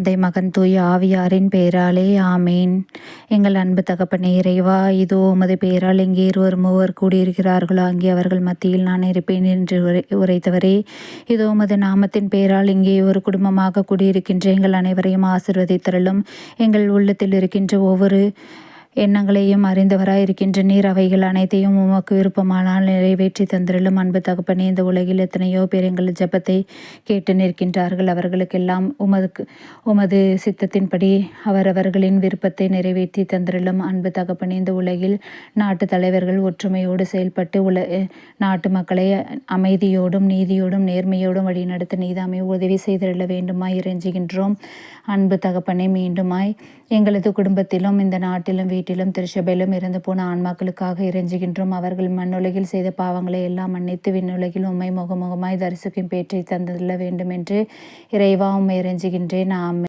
தந்தை மகன் தூய ஆவியாரின் பெயராலே ஆமேன். எங்கள் அன்பு தகப்பனே இறைவா இதோ உமது பெயரால் இங்கே இருவர் மூவர் கூடியிருக்கிறார்களோ அங்கே அவர்கள் மத்தியில் நான் இருப்பேன் என்று உரை உரைத்தவரே. இதோ உமது நாமத்தின் பெயரால் இங்கே ஒரு குடும்பமாக கூடியிருக்கின்ற எங்கள் அனைவரையும் ஆசிர்வதித்தரலும் எங்கள் உள்ளத்தில் இருக்கின்ற ஒவ்வொரு எண்ணங்களையும் அறிந்தவராய் இருக்கின்ற நீர் அவைகள் அனைத்தையும் உமக்கு விருப்பமானால் நிறைவேற்றி தந்திரலும். அன்பு தகப்பனே இந்த உலகில் எத்தனையோ பேர் எங்கள் ஜெபத்தை கேட்டு நிற்கின்றார்கள். அவர்களுக்கெல்லாம் உமதுக்கு உமது சித்தத்தின்படி அவரவர்களின் விருப்பத்தை நிறைவேற்றி தந்திரலும். அன்பு தகப்பனே இந்த உலகில் நாட்டு தலைவர்கள் ஒற்றுமையோடு செயல்பட்டு உல நாட்டு மக்களை அமைதியோடும் நீதியோடும் நேர்மையோடும் வழிநடத்த நீதாமை உதவி செய்திருள்ள வேண்டுமாய் இறைஞ்சுகின்றோம். அன்பு தகப்பனே மீண்டுமாய் எங்களது குடும்பத்திலும் இந்த நாட்டிலும் வீட்டிலும் திருச்சபையிலும் இறந்து போன ஆன்மாக்களுக்காக இறைஞ்சுகின்றோம். அவர்கள் மண்ணுலகில் செய்த பாவங்களை எல்லாம் மன்னித்து விண்ணுலகில் உண்மை முகமுகமாய் தரிசிக்கும் பேற்றை தந்துள்ள வேண்டும் என்று இறைவா உண்மை இறைஞ்சுகின்றேன். ஆமை